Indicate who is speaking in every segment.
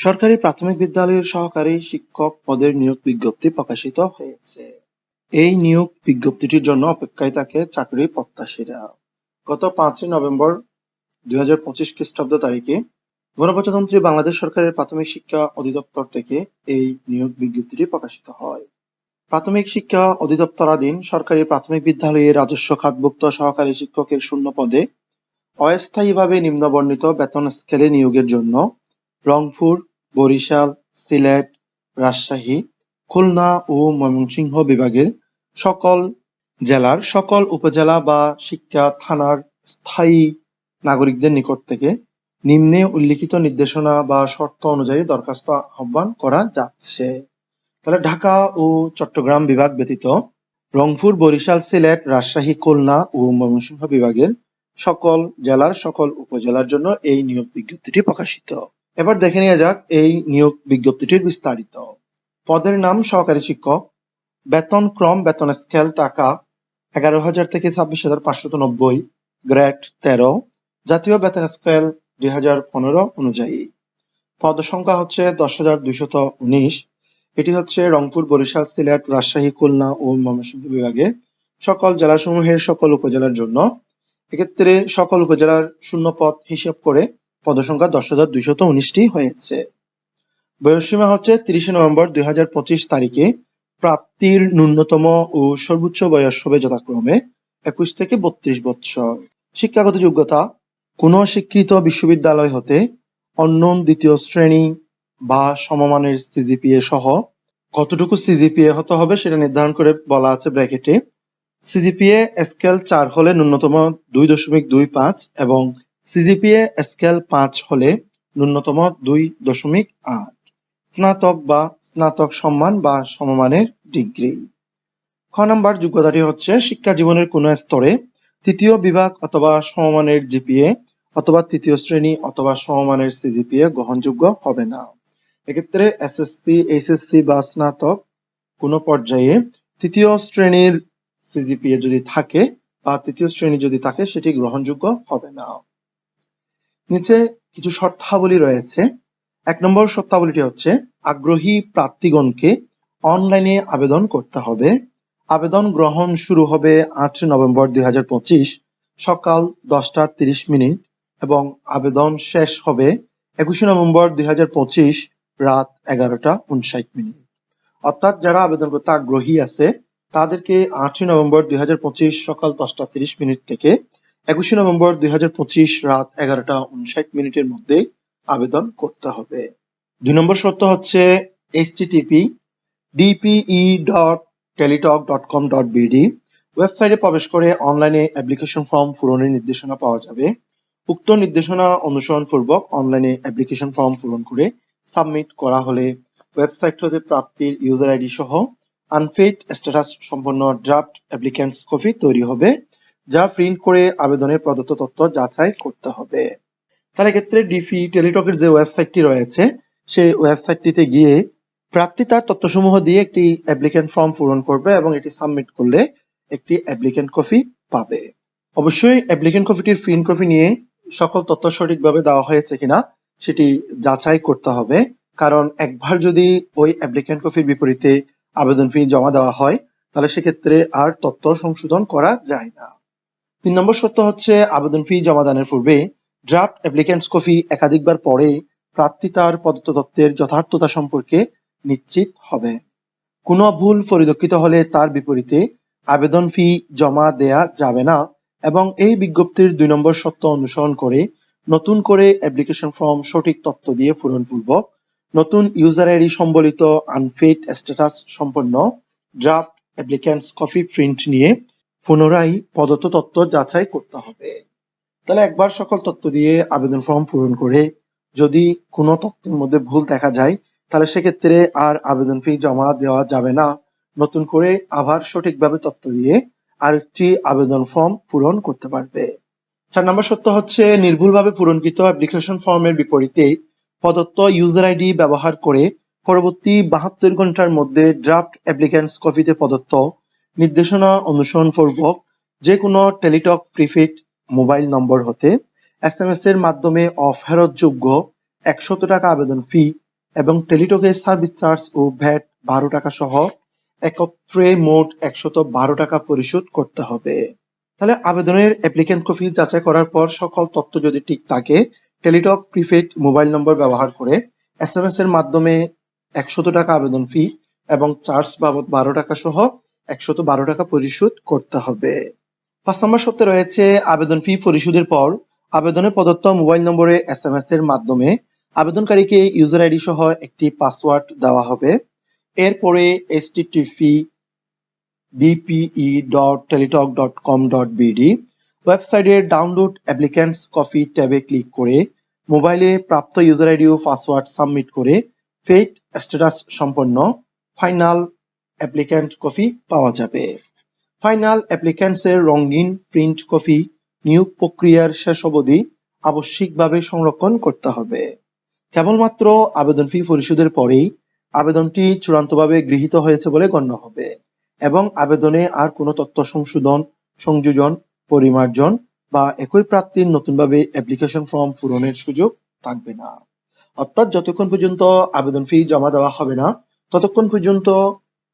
Speaker 1: সরকারি প্রাথমিক বিদ্যালয়ের সহকারী শিক্ষক পদের নিয়োগ বিজ্ঞপ্তি প্রকাশিত হয়েছে। এই নিয়োগ বিজ্ঞপ্তিটির জন্য অপেক্ষায় থাকে চাকরি প্রত্যাশীরা। গত পাঁচই নভেম্বর দুই হাজার পঁচিশ খ্রিস্টাব্দ তারিখে গণপ্রজাতন্ত্রী বাংলাদেশ সরকারের প্রাথমিক শিক্ষা অধিদপ্তর থেকে এই নিয়োগ বিজ্ঞপ্তিটি প্রকাশিত হয়। প্রাথমিক শিক্ষা অধিদপ্তরাধীন সরকারি প্রাথমিক বিদ্যালয়ের রাজস্ব খাতভুক্ত সহকারী শিক্ষকের শূন্য পদে অস্থায়ীভাবে নিম্নবর্ণিত বেতন স্কেলে নিয়োগের জন্য রংপুর বরিশাল, সিলেট, রাজশাহী, খুলনা ও ময়মনসিংহ বিভাগের সকল জেলার সকল উপজেলা বা শিক্ষা থানার স্থায়ী নাগরিকদের নিকট থেকে নিম্নে উল্লিখিত নির্দেশনা বা শর্ত অনুযায়ী দরখাস্ত আহ্বান করা যাচ্ছে। তাহলে ঢাকা ও চট্টগ্রাম বিভাগ ব্যতীত রংপুর, বরিশাল, সিলেট, রাজশাহী, খুলনা ও ময়মনসিংহ বিভাগের সকল জেলার সকল উপজেলার জন্য এই নিয়োগ বিজ্ঞপ্তিটি প্রকাশিত। এবার দেখে নেওয়া যাক এই নিয়োগ বিজ্ঞপ্তিটির বিস্তারিত। পদের নাম সহকারী শিক্ষক, বেতন ক্রম, বেতন স্কেল, টাকা এগারো হাজার থেকে ছাব্বিশ হাজার পাঁচশত নব্বই, গ্রেড তেরো, জাতীয় বেতন স্কেল দুই হাজার পনেরো অনুযায়ী। পদ সংখ্যা হচ্ছে দশ হাজার দুইশত উনিশ। এটি হচ্ছে রংপুর, বরিশাল, সিলেট, রাজশাহী, খুলনা ও ময়মনসিংহ বিভাগের সকল জেলাসমূহের সকল উপজেলার জন্য। এক্ষেত্রে সকল উপজেলার শূন্য পদ হিসেব করে পদসংখ্যা দশ হাজার দুইশত উনিশটি হয়েছে। বয়সসীমা হচ্ছে তিরিশে নভেম্বর দুই হাজার পঁচিশ তারিখে প্রাপ্তির ন্যূনতম ও সর্বোচ্চ বয়স হবে যথাক্রমে একুশ থেকে বত্রিশ বৎসর। শিক্ষাগত যোগ্যতা, কোন স্বীকৃত বিশ্ববিদ্যালয় হতে অন্য দ্বিতীয় শ্রেণি বা সমমানের সিজিপিএ সহ কতটুকু সিজিপিএ হতে হবে সেটা নির্ধারণ করে বলা আছে ব্র্যাকেটে। সিজিপিএ স্কেল চার হলে ন্যূনতম দুই দশমিক দুই পাঁচ এবং সিজিপিএ স্কেল পাঁচ হলে ন্যূনতম দুই দশমিক আট। স্নাতক বা স্নাতক সম্মান বা সমমানের ডিগ্রি। খ নাম্বার যোগ্যতাটি হচ্ছে শিক্ষা জীবনের কোন স্তরে তৃতীয় বিভাগ অথবা সমমানের জিপিএ অথবা তৃতীয় শ্রেণি অথবা সমমানের সিজিপিএ গ্রহণযোগ্য হবে না। এক্ষেত্রে এসএসসি এইচএসসি বা স্নাতক কোনো পর্যায়ে তৃতীয় শ্রেণির সিজিপিএ যদি থাকে বা তৃতীয় শ্রেণি যদি থাকে, সেটি গ্রহণযোগ্য হবে না। নিচে কিছু শর্তাবলী রয়েছে। এক নম্বর শর্তাবলীটি হচ্ছে, আগ্রহী প্রার্থীগণকে অনলাইনে আবেদন করতে হবে। আবেদন গ্রহণ শুরু হবে আট নভেম্বর দুই হাজার পঁচিশ সকাল দশটা তিরিশ মিনিট এবং আবেদন শেষ হবে একুশে নভেম্বর দুই হাজার পঁচিশ রাত এগারোটা উনষাট মিনিট। অর্থাৎ যারা আবেদন করতে আগ্রহী আছে, তাদেরকে আটই নভেম্বর দুই হাজার পঁচিশ সকাল দশটা তিরিশ মিনিট থেকে একুশে নভেম্বর দুই হাজার পঁচিশ রাত এগারোটা উনষাট মিনিটের মধ্যে আবেদন করতে হবে। দুই নম্বর শর্ত হচ্ছে HTTP DPE dot Teletalk dot com dot BD ওয়েবসাইটে প্রবেশ করে অনলাইনে অ্যাপ্লিকেশন ফর্ম পূরণের নির্দেশনা পাওয়া যাবে। উক্ত নির্দেশনা অনুসরণ পূর্বক অনলাইনে অ্যাপ্লিকেশন ফর্ম পূরণ করে সাবমিট করা হলে ওয়েবসাইট হতে প্রাপ্তির ইউজার আইডি সহ আনফেড স্ট্যাটাস সম্পন্ন ড্রাফট অ্যাপ্লিকেন্টস কপি তৈরি হবে। যা প্রিন্ট করে আবেদনের প্রদত্ত তথ্য যাচাই করতে হবে। তাহলে ক্ষেত্রে ডিফি টেলিটকের যে ওয়েবসাইটটি রয়েছে সেই ওয়েবসাইটটিতে গিয়ে প্রার্থী তার তথ্যসমূহ দিয়ে একটি অ্যাপ্লিকেন্ট ফর্ম পূরণ করবে এবং এটি সাবমিট করলে একটি অ্যাপ্লিকেন্ট কপি পাবে। অবশ্যই অ্যাপ্লিকেন্ট কপিটির প্রিন্ট কপি নিয়ে সকল তথ্য সঠিকভাবে দেওয়া হয়েছে কিনা, সেটি যাচাই করতে হবে। কারণ একবার যদি ওই অ্যাপ্লিকেন্ট কপির বিপরীতে আবেদন ফি জমা দেওয়া হয়, তাহলে সেক্ষেত্রে আর তথ্য সংশোধন করা যায় না। তিন নম্বর সত্য হচ্ছে, আবেদন ফি জমা দানের পূর্বে ড্রাফট অ্যাপ্লিকেন্টস কপি একাধিকবার পড়ে প্রার্থী তার প্রদত্ত যথার্থতা সম্পর্কে নিশ্চিত হবে। কোনো ভুল পরিলক্ষিত হলে তার বিপরীতে আবেদন ফি জমা দেয়া যাবে না এবং এই বিজ্ঞপ্তির দুই নম্বর সত্য অনুসরণ করে নতুন করে অ্যাপ্লিকেশন ফর্ম সঠিক তথ্য দিয়ে পূরণ পূরণপূর্বক নতুন ইউজার আইডি সম্বলিত আনফিট স্ট্যাটাস সম্পন্ন ড্রাফট অ্যাপ্লিক্যান্টস কপি প্রিন্ট নিয়ে পুনরায় প্রদত্ত তথ্য যাচাই করতে হবে। তাহলে একবার সকল তথ্য দিয়ে আবেদন ফর্ম পূরণ করে যদি কোনো তথ্যের মধ্যে ভুল দেখা যায়, তাহলে সেক্ষেত্রে আর আবেদন ফি জমা দেওয়া যাবে না। নতুন করে আবার সঠিকভাবে তথ্য দিয়ে আরেকটি আবেদন ফর্ম পূরণ করতে পারবে। চার নম্বর সত্য হচ্ছে, নির্ভুলভাবে পূরণকৃত অ্যাপ্লিকেশন ফর্মের বিপরীতে প্রদত্ত ইউজার আইডি ব্যবহার করে পরবর্তী বাহাত্তর ঘণ্টার মধ্যে ড্রাফট অ্যাপ্লিক্যান্টস কপিতে প্রদত্ত নির্দেশনা অনুসরণ পূর্বক যে কোনো টেলিটক প্রিফিট মোবাইল নম্বর হতে এস এম এস এর মাধ্যমে অফেরতযোগ্য একশত টাকা আবেদন ফি এবং টেলিটকের সার্ভিস চার্জ ও ভ্যাট বারো টাকা সহ একত্রে মোট একশত বারো টাকা পরিশোধ করতে হবে। তাহলে আবেদনের অ্যাপ্লিকেন্ট কপি যাচাই করার পর সকল তথ্য যদি ঠিক থাকে টেলিটক প্রিপেড মোবাইল নম্বর ব্যবহার করে এস এম এস এর মাধ্যমে একশত টাকা আবেদন ফি এবং চার্জ বাবদ বারো টাকা সহ একশত বারো টাকা পরিশোধ করতে হবে। পাঁচ নম্বর সত্যে রয়েছে আবেদন ফি পরিশোধের পর আবেদনে প্রদত্ত মোবাইল নম্বরে এস এম এস এর মাধ্যমে আবেদনকারীকে ইউজার আইডি সহ একটি পাসওয়ার্ড দেওয়া হবে। এরপরে S HTTP BPE dot Teletalk dot com dot BD ওয়েবসাইটে ডাউনলোড অ্যাপ্লিক্যান্টস কপি ট্যাবে ক্লিক করে মোবাইলে প্রাপ্ত ইউজার আইডি ও পাসওয়ার্ড সাবমিট করে ফেট স্ট্যাটাস সম্পন্ন ফাইনাল অ্যাপ্লিক্যান্ট কপি পাওয়া যাবে। ফাইনাল অ্যাপ্লিক্যান্টস এর রঙিন প্রিন্ট কপি নিয়োগ প্রক্রিয়ার শেষ অবধি আবশ্যিকভাবে সংরক্ষণ করতে হবে। কেবলমাত্র আবেদন ফি পরিশোধের পরেই আবেদনটি চূড়ান্তভাবে গৃহীত হয়েছে বলে গণ্য হবে এবং আবেদনে আর কোনো তথ্য সংশোধন, সংযোজন, পরিমার্জন বা একই প্রার্থীর নতুনভাবে অ্যাপ্লিকেশন ফর্ম পূরণের সুযোগ থাকবে না। অর্থাৎ যতক্ষণ পর্যন্ত আবেদন ফি জমা দেওয়া হবে না, ততক্ষণ পর্যন্ত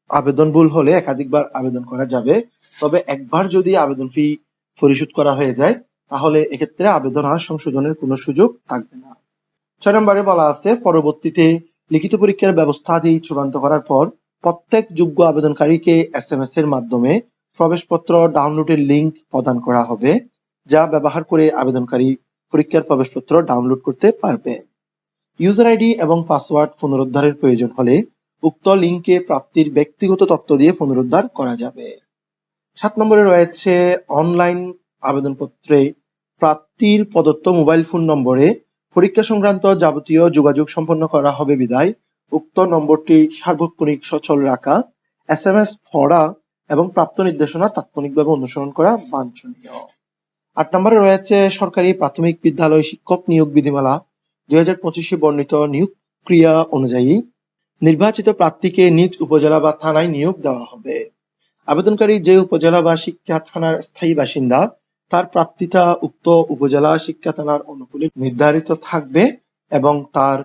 Speaker 1: আবেদন ভুল হলে একাধিকবার আবেদন করা যাবে। তবে একবার যদি আবেদন ফি পরিশোধ করা হয়ে যায়, তাহলে এক্ষেত্রে আবেদন আর সংশোধনের কোনো সুযোগ থাকবে না। ছয় নম্বরে বলা আছে, পরবর্তীতে লিখিত পরীক্ষার ব্যবস্থা ব্যবস্থাদি চূড়ান্ত করার পর প্রত্যেক যোগ্য আবেদনকারীকে এস এম এস এর মাধ্যমে প্রবেশপত্র ডাউনলোডের লিংক প্রদান করা হবে, যা ব্যবহার করে আবেদনকারী পরীক্ষার প্রবেশপত্র ডাউনলোড করতে পারবে। ইউজার আইডি এবং পাসওয়ার্ড পুনরুদ্ধারের প্রয়োজন হলে উক্ত লিঙ্কে প্রাপ্তির ব্যক্তিগত তথ্য দিয়ে পুনরুদ্ধার করা যাবে। সাত নম্বরে রয়েছে অনলাইন আবেদনপত্রে প্রার্থীর প্রদত্ত মোবাইল ফোন নম্বরে পরীক্ষা সংক্রান্ত যাবতীয় যোগাযোগ সম্পন্ন করা হবে বিদায়। উক্ত নম্বরটি সার্বক্ষণিক সচল রাখা এস এম এস পড়া এবং প্রাপ্ত নির্দেশনা তাৎক্ষণিকভাবে অনুসরণ করা বাঞ্ছনীয়। আট নম্বরে রয়েছে সরকারি প্রাথমিক বিদ্যালয় শিক্ষক নিয়োগ বিধিমালা। দুই হাজার পঁচিশে বর্ণিত নিয়োগ ক্রিয়া অনুযায়ী নির্বাচিত প্রার্থীকে নিজ উপজেলা বা থানায় নিয়োগ দেওয়া হবে। আবেদনকারী যে উপজেলা বা শিক্ষা থানার স্থায়ী বাসিন্দা, তার প্রার্থিতা উক্ত উপজেলা শিক্ষা থানার অনুকূলে নির্ধারিত থাকবে এবং তার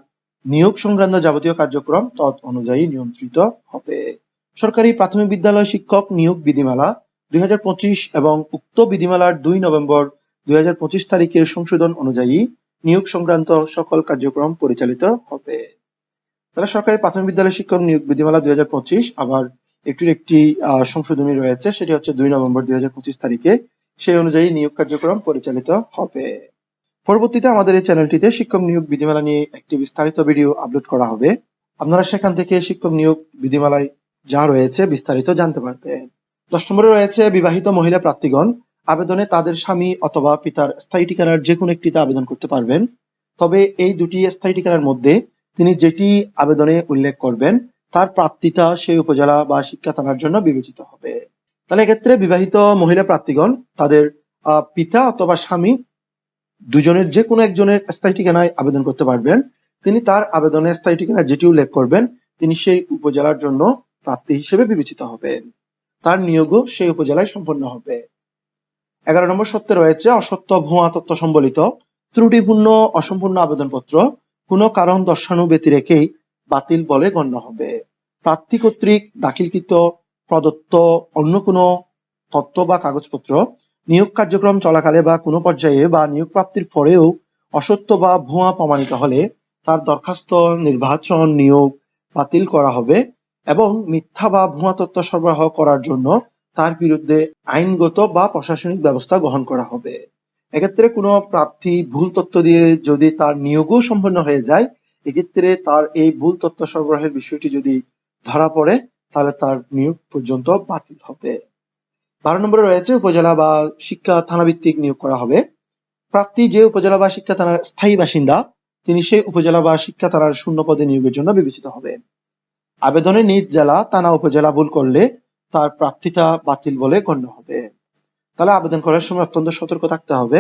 Speaker 1: নিয়োগ সংক্রান্ত যাবতীয় কার্যক্রম তৎ অনুযায়ী নিয়ন্ত্রিত হবে। সরকারি প্রাথমিক বিদ্যালয় শিক্ষক নিয়োগ বিধিমালা দুই হাজার পঁচিশ এবং উক্ত বিধিমালার দুই নভেম্বর দুই হাজার পঁচিশ তারিখের সংশোধন অনুযায়ী নিয়োগ সংক্রান্ত সকল কার্যক্রম পরিচালিত হবে। তারা সরকারি প্রাথমিক বিদ্যালয় শিক্ষক নিয়োগ বিধিমালা দুই আবার একটির একটি সংশোধনী রয়েছে, সেটি হচ্ছে দুই নভেম্বর দুই হাজার পঁচিশ তারিখে। সেই অনুযায়ী নিয়োগ কার্যক্রম পরিচালিত হবে। পরবর্তীতে আমাদের এই চ্যানেলটিতে শিক্ষক নিয়োগ বিধিমালা নিয়ে একটি বিস্তারিত ভিডিও আপলোড করা হবে। আপনারা সেখান থেকে শিক্ষক নিয়োগ বিধিমালায় যা রয়েছে বিস্তারিত জানতে পারবেন। দশ নম্বরে রয়েছে বিবাহিত মহিলা প্রার্থীগণ। আবেদনে তাদের স্বামী অথবা পিতার স্থায়ী ঠিকানার যে কোনো একটিতে আবেদন করতে পারবেন। তবে এই দুটি স্থায়ী ঠিকানার মধ্যে তিনি যেটি আবেদনে উল্লেখ করবেন, তার প্রার্থিতা সেই উপজেলা বা শিক্ষা থানার জন্য বিবেচিত হবে। তাহলে এক্ষেত্রে বিবাহিত মহিলা প্রার্থীগণ, তাদের পিতা অথবা স্বামী দুজনের যে কোনো একজনের স্থায়ী ঠিকানায় আবেদন করতে পারবেন। তিনি তার আবেদনের স্থায়ী ঠিকানা যেটি উল্লেখ করবেন, তিনি সেই উপজেলার জন্য প্রার্থী হিসেবে বিবেচিত হবেন। তার নিয়োগও সেই উপজেলায় সম্পন্ন হবে। এগারো নম্বর সত্যে রয়েছে, অসত্য ভুয়া তথ্য সম্বলিত ত্রুটিপূর্ণ অসম্পূর্ণ আবেদনপত্র কোনো কারণ দর্শানো ব্যতিরেকেই বাতিল বলে গণ্য হবে। প্রার্থী কর্তৃক দাখিলকৃত প্রদত্ত অন্য কোনো তথ্য বা কাগজপত্র নিয়োগ কার্যক্রম চলাকালে বা কোনো পর্যায়ে বা নিয়োগ প্রাপ্তির পরেও অসত্য বা ভুয়া প্রমাণিত হলে তার দরখাস্ত, নির্বাচন, নিয়োগ বাতিল করা হবে এবং মিথ্যা বা ভুয়া তথ্য সরবরাহ করার জন্য তার বিরুদ্ধে আইনগত বা প্রশাসনিক ব্যবস্থা গ্রহণ করা হবে। এক্ষেত্রে কোনো প্রার্থী ভুল তথ্য দিয়ে যদি তার নিয়োগও সম্পন্ন হয়ে যায়, এক্ষেত্রে তার এই ভুল তথ্য সরবরাহের বিষয়টি যদি ধরা পড়ে, তাহলে তার নিয়োগ পর্যন্ত বাতিল হবে। বারো নম্বরে রয়েছে উপজেলা বা শিক্ষা থানা ভিত্তিক নিয়োগ করা হবে। প্রার্থী যে উপজেলা বা শিক্ষা থানার স্থায়ী বাসিন্দা, তিনি সেই উপজেলা বা শিক্ষা থানার শূন্য পদে নিয়োগের জন্য বিবেচিত হবে। আবেদনে নিজ জেলা, থানা, উপজেলা ভুল করলে তার প্রার্থিতা বাতিল বলে গণ্য হবে। তাহলে আবেদন করার সময় অত্যন্ত সতর্ক থাকতে হবে।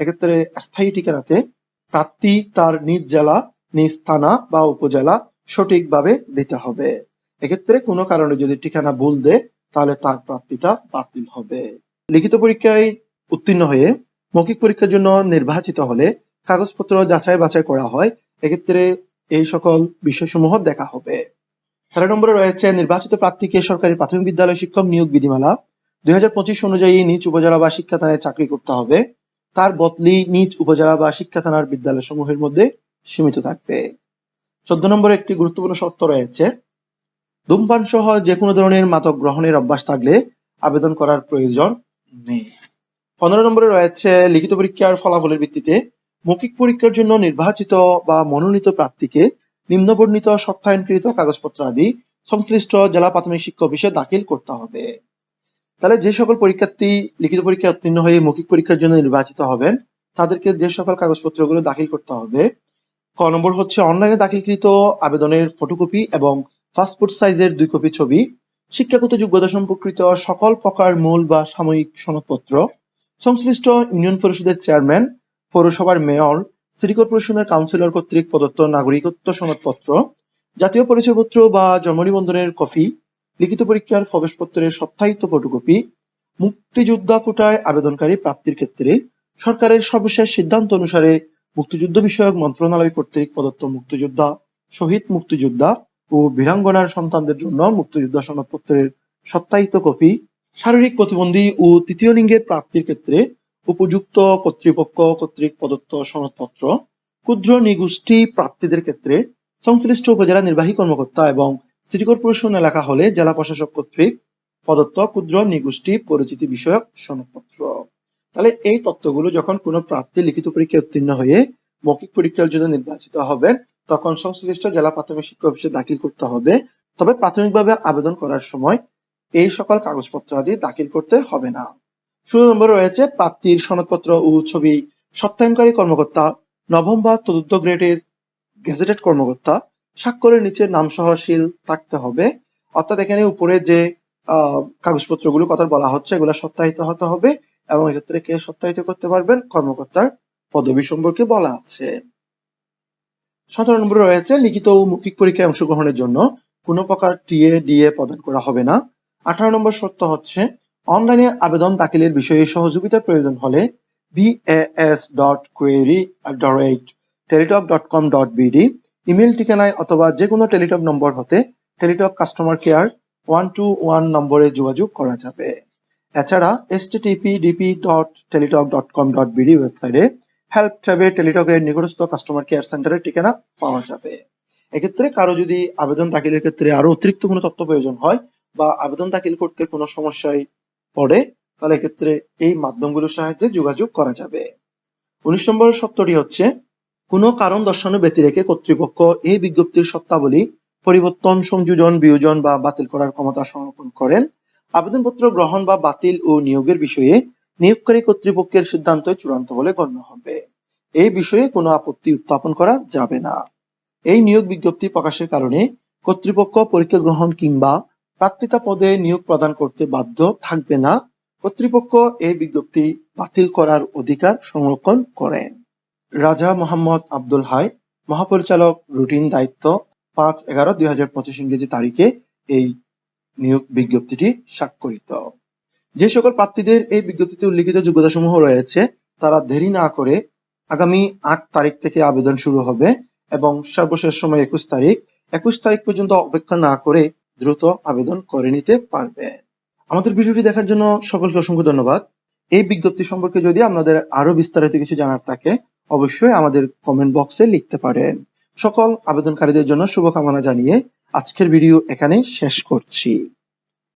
Speaker 1: এক্ষেত্রে স্থায়ী ঠিকানাতে প্রার্থী তার নিজ জেলা, নিজ থানা বা উপজেলা সঠিকভাবে দিতে হবে। এক্ষেত্রে কোনো কারণে যদি ঠিকানা ভুল দেয়, তাহলে তার প্রার্থিতা বাতিল হবে। লিখিত পরীক্ষায় উত্তীর্ণ হয়ে মৌখিক পরীক্ষার জন্য নির্বাচিত হলে কাগজপত্র যাচাই বাছাই করা হয়। এক্ষেত্রে এই সকল বিষয়সমূহ দেখা হবে। তেরো নম্বরে রয়েছে নির্বাচিত প্রার্থীকে সরকারি প্রাথমিক বিদ্যালয় শিক্ষক নিয়োগ বিধিমালা। দুই অনুযায়ী নিজ উপজেলা বা শিক্ষা থানায় চাকরি করতে হবে। তার বদলি নিজ উপজেলা বা শিক্ষা থানার বিদ্যালয় সমূহের মধ্যে সীমিত থাকবে। চোদ্দ নম্বরে একটি গুরুত্বপূর্ণ শর্ত রয়েছে ধূমপান সহ যে কোনো ধরনের মাদক গ্রহণের অভ্যাস থাকলে আবেদন করার প্রয়োজন নেই। পনেরো নম্বরে রয়েছে লিখিত পরীক্ষার ফলাফলের ভিত্তিতে মৌখিক পরীক্ষার জন্য নির্বাচিত বা মনোনীত প্রার্থীকে নিম্নবর্ণিত সত্যায়নকৃত কাগজপত্র আদি সংশ্লিষ্ট জেলা প্রাথমিক শিক্ষা অফিসে দাখিল করতে হবে। তাহলে যে সকল পরীক্ষার্থী, লিখিত পরীক্ষায় উত্তীর্ণ হয়ে মৌখিক পরীক্ষার জন্য নির্বাচিত হবেন, তাদেরকে যে সকল কাগজপত্রগুলো দাখিল করতে হবে, ক নম্বর হচ্ছে অনলাইনে দাখিলকৃত আবেদনের ফটোকপি এবং পাসপোর্ট সাইজের দুই কপি ছবি, শিক্ষাগত যোগ্যতা সম্পর্কিত সকল প্রকার মূল বা সাময়িক সনদপত্র, সংশ্লিষ্ট ইউনিয়ন পরিষদের চেয়ারম্যান, পৌরসভার মেয়র, সিটি কর্পোরেশনের কাউন্সিলর কর্তৃক প্রদত্ত নাগরিকত্ব সনদপত্র, জাতীয় পরিচয়পত্র বা জন্ম নিবন্ধনের কপি লিখিত পরীক্ষার প্রবেশপত্রের সত্যায়িত ফটোকপি মুক্তিযোদ্ধা কোটায় আবেদনকারী প্রাপ্তির ক্ষেত্রে সরকারের সর্বশেষ সিদ্ধান্ত অনুসারে মুক্তিযুদ্ধ বিষয়ক মন্ত্রণালয় কর্তৃক প্রদত্ত মুক্তিযোদ্ধা, শহীদ মুক্তিযোদ্ধা ও বীরাঙ্গনার সন্তানদের জন্য মুক্তিযোদ্ধা সনদপত্রের সত্যায়িত কপি, শারীরিক প্রতিবন্ধী ও তৃতীয় লিঙ্গের প্রাপ্তির ক্ষেত্রে উপযুক্ত কর্তৃপক্ষ কর্তৃক প্রদত্ত সনদপত্র, ক্ষুদ্র নিগোষ্ঠী প্রার্থীদের ক্ষেত্রে সংশ্লিষ্ট উপজেলা নির্বাহী কর্মকর্তা এবং সিটি কর্পোরেশন এলাকা হলে জেলা প্রশাসক কর্তৃক প্রদত্ত ক্ষুদ্র নিগোষ্ঠী পরিচিতি বিষয়ক সনদপত্র। তাহলে এই তথ্যগুলো যখন কোনো প্রার্থী লিখিত পরীক্ষায় উত্তীর্ণ হয়ে মৌখিক পরীক্ষার জন্য নির্বাচিত হবেন, তখন সংশ্লিষ্ট জেলা প্রাথমিক শিক্ষা অফিসে দাখিল করতে হবে। তবে প্রাথমিকভাবে আবেদন করার সময় এই সকল কাগজপত্র আদি দাখিল করতে হবে না। ষোলো নম্বরে রয়েছে প্রাপ্তির সনদপত্র ও ছবি। সত্যায়নকারী কর্মকর্তা, নবম বা চতুর্থ গ্রেডের গেজেটেড কর্মকর্তা স্বাক্ষরের নিচে নাম সহ শিল থাকতে হবে। অর্থাৎ এখানে উপরে যে কাগজপত্রগুলো কথা বলা হচ্ছে, এগুলো সত্যায়িত হতে হবে এবং এক্ষেত্রে কে সত্যায়িত করতে পারবেন? কর্মকর্তার পদবি সম্পর্কে বলা আছে। সতেরো নম্বরে রয়েছে, লিখিত ও মৌখিক পরীক্ষায় অংশগ্রহণের জন্য কোনো প্রকার টিএ, ডিএ প্রদান করা হবে না। আঠারো নম্বর শর্ত হচ্ছে, অনলাইনে আবেদন দাখিলের বিষয়ে সহযোগিতার প্রয়োজন হলে BAS dot query Teletalk dot com dot BD email ঠিকানায় অথবা যে কোনো টেলিটক নম্বর হতে Teletalk customer care one two one নম্বরে যোগাযোগ করা যাবে। এছাড়া S TP DP dot Teletalk dot com dot BD ওয়েবসাইটে হেল্প ট্যাবে টেলিটকের নিকটস্থ কাস্টমার কেয়ার সেন্টারের ঠিকানা পাওয়া যাবে। এক্ষেত্রে কারও যদি আবেদন দাখিলের ক্ষেত্রে আরও অতিরিক্ত কোনো তথ্য প্রয়োজন হয় বা আবেদন দাখিল করতে কোনো সমস্যায় পড়ে, তাহলে এক্ষেত্রে এই মাধ্যমগুলোর সাহায্যে যোগাযোগ করা যাবে। উনিশ নম্বর সত্যটি হচ্ছে কোনো কারণ দর্শানো ব্যতি রেখে কর্তৃপক্ষ এই বিজ্ঞপ্তির সত্তাবলী পরিবর্তন, সংযোজন, বিয়োজন বা বাতিল করার ক্ষমতা সংরক্ষণ করেন। আবেদনপত্র গ্রহণ বা বাতিল ও নিয়োগের বিষয়ে নিয়োগকারী কর্তৃপক্ষের সিদ্ধান্ত চূড়ান্ত বলে গণ্য হবে। এই বিষয়ে কোনো আপত্তি উত্থাপন করা যাবে না। এই নিয়োগ বিজ্ঞপ্তি প্রকাশের কারণে কর্তৃপক্ষ পরীক্ষা গ্রহণ কিংবা প্রার্থিতা পদে নিয়োগ প্রদান করতে বাধ্য থাকবে না। কর্তৃপক্ষ এই বিজ্ঞপ্তি বাতিল করার অধিকার সংরক্ষণ করেন। রাজা মোহাম্মদ আব্দুল হাই, মহাপরিচালক রুটিন দায়িত্ব পাঁচ এগারো দুই হাজার পঁচিশ ইংরেজি তারিখে এই নিয়োগ বিজ্ঞপ্তিটি স্বাক্ষরিত। যে সকল প্রার্থীদের এই বিজ্ঞপ্তিতে উল্লিখিত যোগ্যতা সমূহ রয়েছে, তারা দেরি না করে আগামী আট তারিখ থেকে আবেদন শুরু হবে এবং সর্বশেষ সময় একুশ তারিখ একুশ তারিখ পর্যন্ত অপেক্ষা না করে দ্রুত আবেদন করে নিতে পারবে। আমাদের ভিডিওটি দেখার জন্য সকলকে অসংখ্য ধন্যবাদ। এই বিজ্ঞপ্তি সম্পর্কে যদি আপনাদের আরও বিস্তারিত কিছু জানার থাকে অবশ্যই আমাদের কমেন্ট বক্সে লিখতে পারেন। সকল আবেদনকারীদের জন্য শুভকামনা জানিয়ে আজকের ভিডিও এখানে শেষ করছি।